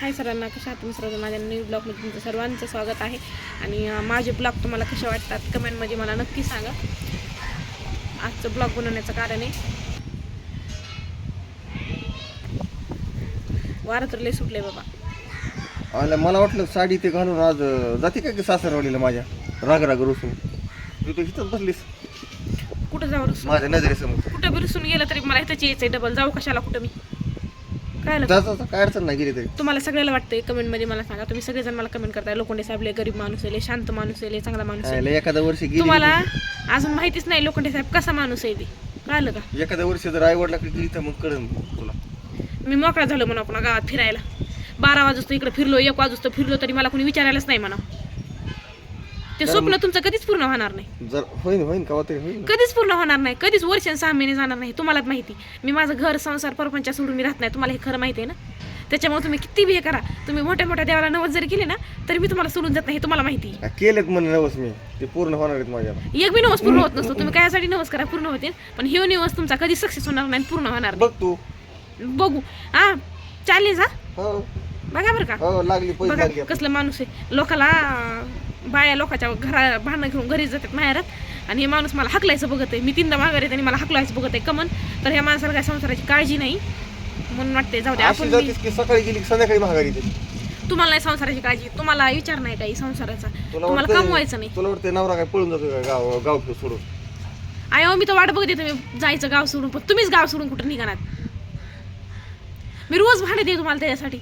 हाय सरांना कशा तुम्ही सर्व माझ्या न्यू ब्लॉगमध्ये तुमचं सर्वांचं स्वागत आहे. आणि माझे ब्लॉग तुम्हाला कसे वाटतात? कमेंटमध्ये मला नक्की सांगा. आजचं ब्लॉग बनवण्याचं कारण आहे वारं तर लय सुटले बाबा. मला वाटलं साडी ते घालून आज जाते काय की सासरवाडीला माझ्या? राग राग रुसून. तू तर इथंच बसलीस. कुठं जाऊ माझ्या नजरेसमोर. कुठं बी रुसून गेलं तरी मला इथंच यायचंय. डबल जाऊ कशाला कुठं मी? काय? जायचं अडचण नाही गेली तरी. तुम्हाला सगळ्याला वाटतंय कमेंटमध्ये मला सांगा. तुम्ही सगळेजण मला कमेंट करताय. लोखंडे साहेब लय गरीब माणूस आहे लय शांत माणूस आहे लय चांगला माणूस आहे. एखाद्या वर्षी गेली तुम्हाला अजून माहितीच नाही लोखंडे साहेब कसा माणूस आहे ते. कळलं का? एखाद्या वर्षी जर आई वडला गेली तर मग कळन तुला. मी मोकळा झालो म्हणा पुन्हा गावात फिरायला. बारा वाजता इकडे फिरलो एक वाजता फिरलो तरी मला कोणी विचारायलाच नाही म्हणा. ते स्वप्न तुमचं कधीच पूर्ण होणार नाही. जर होईन होईन का तरी होईन. कधीच पूर्ण होणार नाही. कधीच वर्ष आणि सहा महिने जाणार नाही तुम्हालाच माहिती. मी माझं घर संसार परपंच सोडून मी राहत नाही तुम्हाला हे खरं माहिती आहे ना? त्याच्यामुळे तुम्ही किती बी हे करा. तुम्ही मोठ्या मोठ्या देवाला नवस जरी केले ना तरी मी तुम्हाला सोडून जात नाही हे तुम्हाला माहिती आहे. आ, केलेत म्हणून नवस मी. ते पूर्ण होणार आहेत माझ्या. एक बी नवस पूर्ण होत नसतो. तुम्ही कायासाठी नवस करा पूर्ण होते. पण हे नवस तुमचा कधी सक्सेस होणार नाही पूर्ण होणार बघ तू. नाही बघू. हा चालेल हा? हो. बघा बरं का. हो लागली पैसे बघा लागली. कसलं माणूस आहे. लोकाला बाया लोकाच्या घरा भांडणं घेऊन घरी जातात माहेरात. आणि हे माणूस मला हकलायचं बघत आहे. मी तीनदा माघार येते आणि मला हकलायचं बघत आहे. कमन. तर ह्या माणसाला काय संसाराची काळजी नाही. म्हणून वाटते जाऊ दे आपण बी- सकाळी गेली की संध्याकाळी महागारी येते. तुम्हाला नाही संसाराची काळजी. तुम्हाला विचार नाही काही संसाराचा. तुम्हाला कमवायचं नाही. तुला वाटते नवरा काय पळून जातो का गाव गाव फिर सोडून? आय हो, मी तर वाट बघते तुम्ही. जायचं गाव सोडून पण तुम्हीच गाव सोडून कुठं निघाणार मी रोज भाडे देते तुम्हाला त्याच्यासाठी.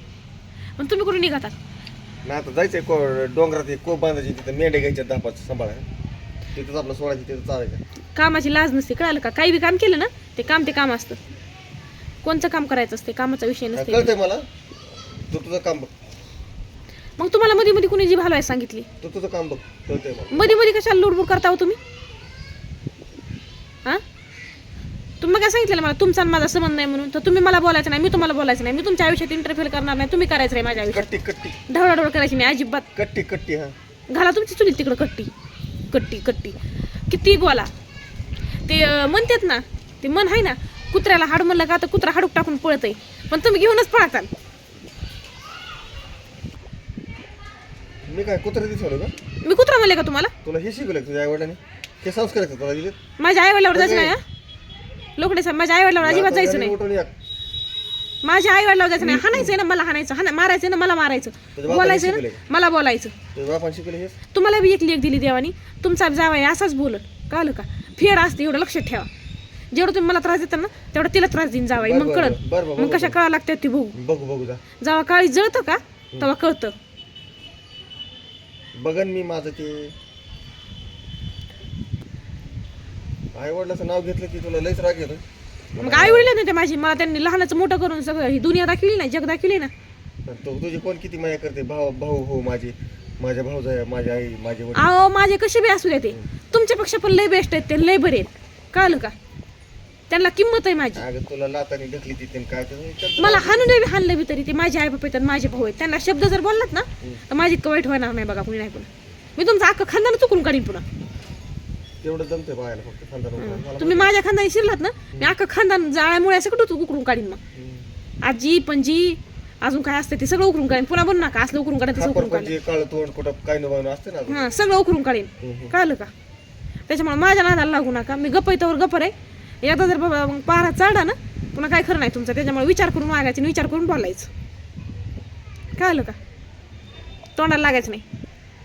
पण तुम्ही कुठे निघातात नाही आता जायचंय को डोंगरात एक कोप बांधायची तिथं मेंढ्या घ्यायच्या दहा पाच सांभाळा तिथंच आपलं सोडायची तिथं चालायचं. कामाची लाज नसते कळालं का? काही बी काम केलं ना ते काम ते काम असतं. कोणतं काम करायचं असते? कामाचा विषय नसते. कळतंय मला. तू तुझं काम बघ. मग तुम्हाला मध्ये मध्ये कुणी जी घालवायला सांगितली? तू तुझं काम बघ. कळतंय मला. मध्ये मध्ये कशाला लुडबुड करता हो तुम्ही हा तुम्ही काय सांगितलं मला? तुमचा आणि माझा संबंध नाही म्हणून. तर तुम्ही मला बोलायचं नाही मी तुम्हाला बोलायचं नाही. मी तुमच्या आयुष्यात इंटरफेअर करणार नाही. तुम्ही करायचं नाही माझ्या आयुष्यात. कट्टी कट्टी. ढवळाढवळ करायची नाही अजिबात. कट्टी कट्टी हा. घाला तुमची चुलीत तिकडं कट्टी. कट्टी कट्टी. किती बोला. ते अं, म्हणतात ना ते मन आहे ना कुत्र्याला हाड म्हणलं का तर कुत्रा हाडूक टाकून पळत आहे पण तुम्ही घेऊनच पळताल मी काय कुत्रा दिसवलं का? मी कुत्रा म्हणले का तुम्हाला? तुला हे शिकवलं तुझ्या आई वडिलांनी? ते संस्कार आहेत का तुला दिले माझ्या आई वडिलावर जायचं नाही हा? लोकडे माझ्या आई वडिलावर अजिबात जायचं नाही. माझ्या आई वडिलावर जायचं नाही. हाणायचंय ना मला हाणायचं. हाना मारायचं ना मला मारायचं. बोलायचं ना मला बोलायचं. तुम्हाला बी एक लेख दिली देवानी. तुमचा जावाय असाच बोलत. कळलं का? फेड असते एवढं लक्षात ठेवा. जेवढं तुम्ही मला त्रास देता ना तेवढं तिला त्रास देईन जावाई मग कळत मग कशा कळा लागतात ती बघू. बघू बघू जा. जेव्हा काळी जळतं का तेव्हा कळतं. बघन मी माझं ते. आई वडिलाचं नाव घेतलं की तुला लयच राग येतो मग आई वडील नाही माझी मला त्यांनी लहानाचं मोठं करून सगळं ही दुनिया दाखवली ना जग दाखवली ना. तो तुझी कोण किती माया करते? भाऊ भाऊ हो माझी माझ्या भाऊ माझी आई माझे वडील. अहो माझे कसे बी असू द्या ते. तुमच्यापेक्षा पण लय बेस्ट आहेत ते लय बरे आहेत. कळलं का? त्यांना किंमत आहे माझी. अगं तुला लातानी ढकली तिथे काय ते मला हाणून बी हाणलं बी तरी ते माझे आई बाप आहेत आणि माझे भाऊ आहेत. त्यांना शब्द जर बोललात ना तर माझी इतकं वाईट होणार नाही बघा कुणी नाही पुन्हा मी तुमचं अख्खं खानदान चुकून काढीन पुन्हा. तेवढं बाळाला फक्त मला तुम्ही माझ्या खानदानी शिरलात ना? मी अख्खं खानदान जाळ्यामुळे असं कुठं उकरून काढीन मग. आजी पणजी अजून काय असतं ते सगळं उकरून काढीन. पुन्हा बोल नका असलं उकरून काढायचं तसं खापर उकरून काढेन पण जे काळं तोंड कुठं काय नवं असते ना. हां सगळं उकरून काढीन. हम्म. कळलं का? त्याच्यामुळे माझ्या नादाला लागू नका. मी गप्प आहे तर गप्पर आहे एकदा जर बाबा मग पारा चढा ना पुन्हा काय खरं नाही तुमचं. त्याच्यामुळे विचार करून वागायचं आणि विचार करून बोलायचं. कळलं का? तोंडाला लागायचं नाही.